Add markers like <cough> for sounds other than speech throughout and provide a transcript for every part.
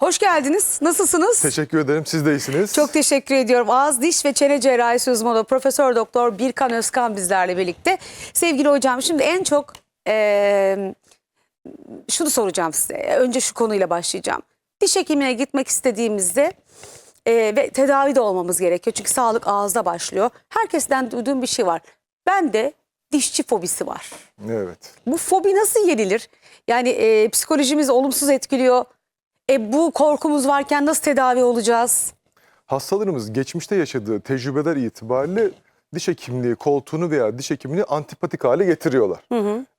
Hoş geldiniz. Nasılsınız? Teşekkür ederim. Siz de iyisiniz. Çok teşekkür ediyorum. Ağız, diş ve çene cerrahisi uzmanı Profesör Doktor Birkan Özkan bizlerle birlikte. Sevgili hocam şimdi en çok eee, şunu soracağım size. Önce şu konuyla başlayacağım. Diş hekimine gitmek istediğimizde eee, ve tedavi de olmamız gerekiyor. Çünkü sağlık ağızda başlıyor. Herkesten duyduğum bir şey var. Bende dişçi fobisi var. Evet. Bu fobi nasıl yenilir? Yani e, psikolojimizi olumsuz etkiliyor. E, bu korkumuz varken nasıl tedavi olacağız? Hastalarımız geçmişte yaşadığı tecrübeler itibariyle diş hekimliği koltuğunu veya diş hekimliği antipatik hale getiriyorlar.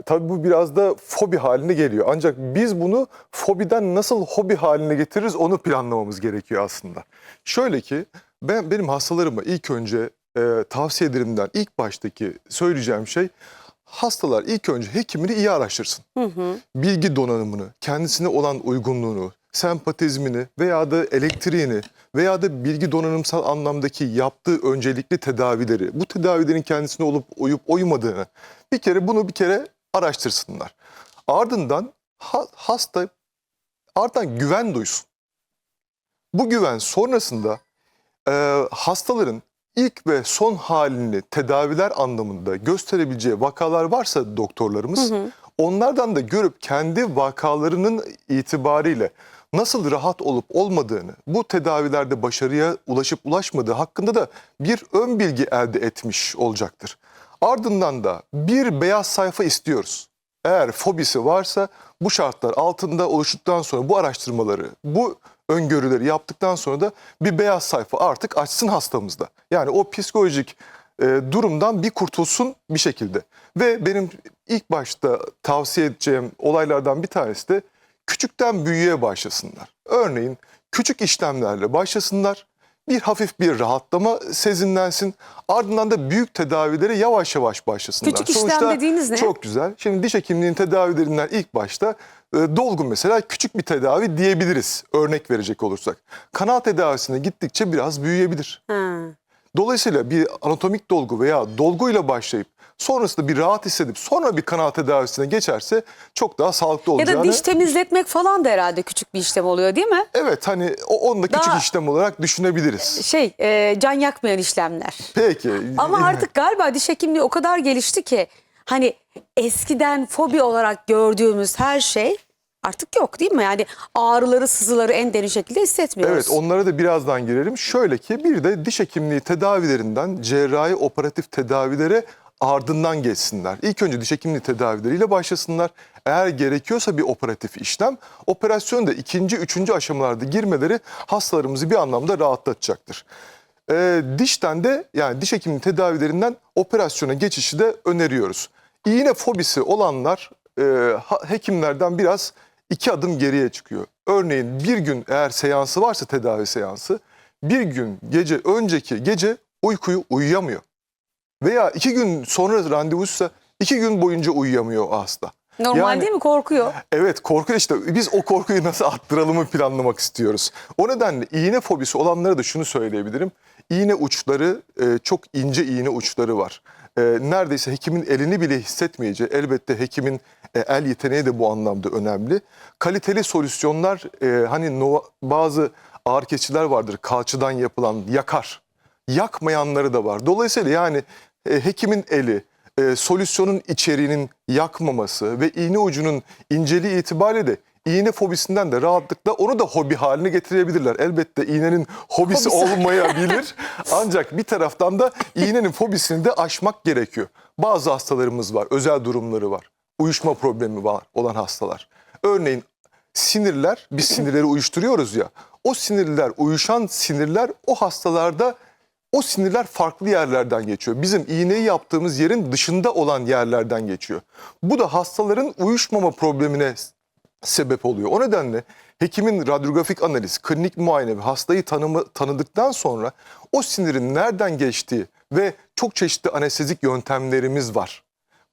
Tabii bu biraz da fobi haline geliyor. Ancak biz bunu fobiden nasıl hobi haline getiririz onu planlamamız gerekiyor aslında. Şöyle ki ben benim hastalarıma ilk önce e, tavsiyelerimden ilk baştaki söyleyeceğim şey hastalar ilk önce hekimini iyi araştırsın. bilgi donanımını, kendisine olan uygunluğunu, sempatizmini veya da elektriğini veya da bilgi donanımsal anlamdaki yaptığı öncelikli tedavileri, bu tedavilerin kendisine olup uyup uymadığını bir kere bunu bir kere araştırsınlar. Ardından ha- hasta ardından güven duysun. Bu güven sonrasında e, hastaların ilk ve son halini tedaviler anlamında gösterebileceği vakalar varsa doktorlarımız onlardan da görüp kendi vakalarının itibariyle nasıl rahat olup olmadığını, bu tedavilerde başarıya ulaşıp ulaşmadığı hakkında da bir ön bilgi elde etmiş olacaktır. Ardından da bir beyaz sayfa istiyoruz. Eğer fobisi varsa bu şartlar altında oluştuktan sonra bu araştırmaları, bu öngörüleri yaptıktan sonra da bir beyaz sayfa artık açsın hastamızda. Yani o psikolojik e, durumdan bir kurtulsun bir şekilde. Ve benim ilk başta tavsiye edeceğim olaylardan bir tanesi de küçükten büyüğe başlasınlar. Örneğin küçük işlemlerle başlasınlar. Bir hafif bir rahatlama sezinlensin. Ardından da büyük tedavilere yavaş yavaş başlasınlar. Küçük işlem dediğiniz ne? Çok güzel. Şimdi diş hekimliğinin tedavilerinden ilk başta e, dolgu mesela küçük bir tedavi diyebiliriz. Örnek verecek olursak. Kanal tedavisine gittikçe biraz büyüyebilir. Ha. Dolayısıyla bir anatomik dolgu veya dolguyla başlayıp sonrasında bir rahat hissedip sonra bir kanal tedavisine geçerse çok daha sağlıklı Ya olacağını... da diş temizletmek falan da herhalde küçük bir işlem oluyor değil mi? Evet hani o, onu da küçük Daha- işlem olarak düşünebiliriz. Şey e, can yakmayan işlemler. Peki. Ama artık galiba diş hekimliği o kadar gelişti ki hani eskiden fobi olarak gördüğümüz her şey artık yok değil mi? Yani ağrıları, sızıları en derin şekilde hissetmiyoruz. Evet onlara da birazdan girelim. Şöyle ki bir de diş hekimliği tedavilerinden cerrahi operatif tedavilere ardından geçsinler. İlk önce diş hekimliği tedavileriyle başlasınlar. Eğer gerekiyorsa bir operatif işlem, operasyon da ikinci, üçüncü aşamalarda girmeleri hastalarımızı bir anlamda rahatlatacaktır. Ee, dişten de yani diş hekimliği tedavilerinden operasyona geçişi de öneriyoruz. İğne fobisi olanlar e, hekimlerden biraz iki adım geriye çıkıyor. Örneğin bir gün eğer seansı varsa tedavi seansı bir gün gece önceki gece uykuyu uyuyamıyor. Veya iki gün sonra randevuysa iki gün boyunca uyuyamıyor o hasta. Normal Yani- değil mi? Korkuyor. Evet korku işte biz o korkuyu nasıl attıralımı planlamak istiyoruz. O nedenle iğne fobisi olanlara da şunu söyleyebilirim. İğne uçları e, çok ince iğne uçları var. E, neredeyse hekimin elini bile hissetmeyeceği elbette hekimin e, el yeteneği de bu anlamda önemli. Kaliteli solüsyonlar hani bazı ağır keçiler vardır kalçadan yapılan yakar. Yakmayanları da var. Dolayısıyla yani e, hekimin eli e, solüsyonun içeriğinin yakmaması ve iğne ucunun inceliği itibariyle de iğne fobisinden de rahatlıkla onu da hobi haline getirebilirler. Elbette iğnenin hobisi, Hobisi. olmayabilir <laughs> ancak bir taraftan da iğnenin fobisini de aşmak gerekiyor. Bazı hastalarımız var, özel durumları var. Uyuşma problemi var olan hastalar. Örneğin sinirler, biz sinirleri uyuşturuyoruz ya. O sinirler, uyuşan sinirler o hastalarda o sinirler farklı yerlerden geçiyor. Bizim iğneyi yaptığımız yerin dışında olan yerlerden geçiyor. Bu da hastaların uyuşmama problemine sebep oluyor. O nedenle hekimin radyografik analiz, klinik muayene ve hastayı tanımı, tanıdıktan sonra o sinirin nereden geçtiği ve çok çeşitli anestezik yöntemlerimiz var.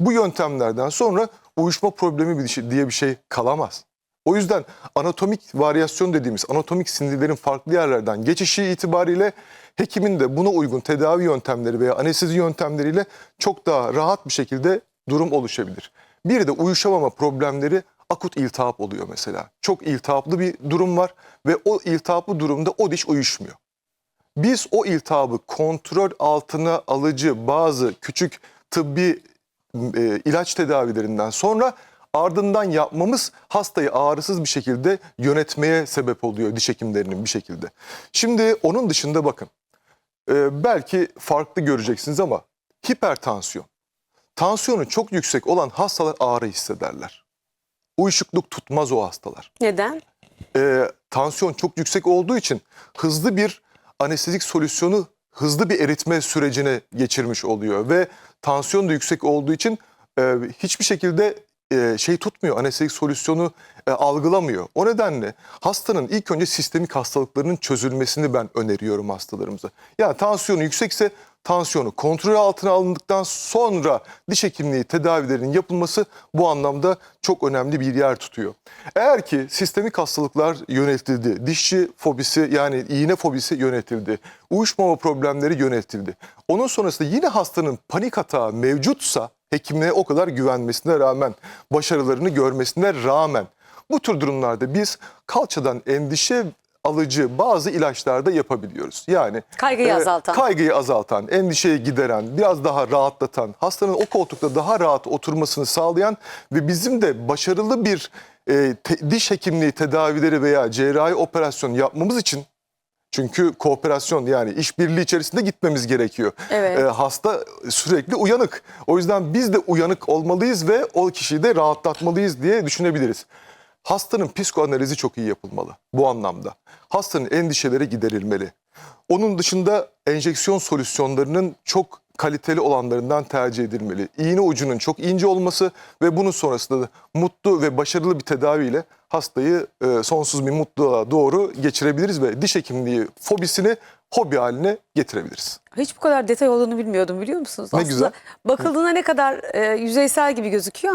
Bu yöntemlerden sonra uyuşma problemi şey- diye bir şey kalamaz. O yüzden anatomik varyasyon dediğimiz anatomik sinirlerin farklı yerlerden geçişi itibariyle hekimin de buna uygun tedavi yöntemleri veya anestezi yöntemleriyle çok daha rahat bir şekilde durum oluşabilir. Bir de uyuşamama problemleri akut iltihap oluyor mesela. Çok iltihaplı bir durum var ve o iltihaplı durumda o diş uyuşmuyor. Biz o iltihabı kontrol altına alıcı bazı küçük tıbbi e, ilaç tedavilerinden sonra ardından yapmamız hastayı ağrısız bir şekilde yönetmeye sebep oluyor diş hekimlerinin bir şekilde. Şimdi onun dışında bakın e, belki farklı göreceksiniz ama hipertansiyon. Tansiyonu çok yüksek olan hastalar ağrı hissederler. Uyuşukluk tutmaz o hastalar Neden? e, tansiyon çok yüksek olduğu için hızlı bir anestezik solüsyonu hızlı bir eritme sürecine geçirmiş oluyor ve tansiyon da yüksek olduğu için e, hiçbir şekilde e, şey tutmuyor anestezik solüsyonu e, algılamıyor. O nedenle hastanın ilk önce sistemik hastalıklarının çözülmesini ben öneriyorum hastalarımıza. Yani tansiyonu yüksekse tansiyonu kontrol altına alındıktan sonra diş hekimliği tedavilerinin yapılması bu anlamda çok önemli bir yer tutuyor. Eğer ki sistemik hastalıklar yönetildi, dişçi fobisi yani iğne fobisi yönetildi, uyuşmama problemleri yönetildi. Onun sonrasında yine hastanın panik hata mevcutsa hekimliğe o kadar güvenmesine rağmen, başarılarını görmesine rağmen bu tür durumlarda biz kalçadan endişe alıcı bazı ilaçlar da yapabiliyoruz. Yani Kaygıyı azaltan. Kaygıyı azaltan, endişeyi gideren, biraz daha rahatlatan, hastanın o koltukta daha rahat oturmasını sağlayan ve bizim de başarılı bir e, te- diş hekimliği tedavileri veya cerrahi operasyon yapmamız için çünkü kooperasyon yani işbirliği içerisinde gitmemiz gerekiyor. Evet. E, hasta sürekli uyanık. O yüzden biz de uyanık olmalıyız ve o kişiyi de rahatlatmalıyız diye düşünebiliriz. Hastanın psikoanalizi çok iyi yapılmalı bu anlamda. Hastanın endişeleri giderilmeli. Onun dışında enjeksiyon solüsyonlarının çok kaliteli olanlarından tercih edilmeli. İğne ucunun çok ince olması ve bunun sonrasında da mutlu ve başarılı bir tedaviyle hastayı e, sonsuz bir mutluluğa doğru geçirebiliriz ve diş hekimliği fobisini hobi haline getirebiliriz. Hiç bu kadar detay olduğunu bilmiyordum biliyor musunuz? Ne Aslında güzel. bakıldığında ne kadar e, yüzeysel gibi gözüküyor ama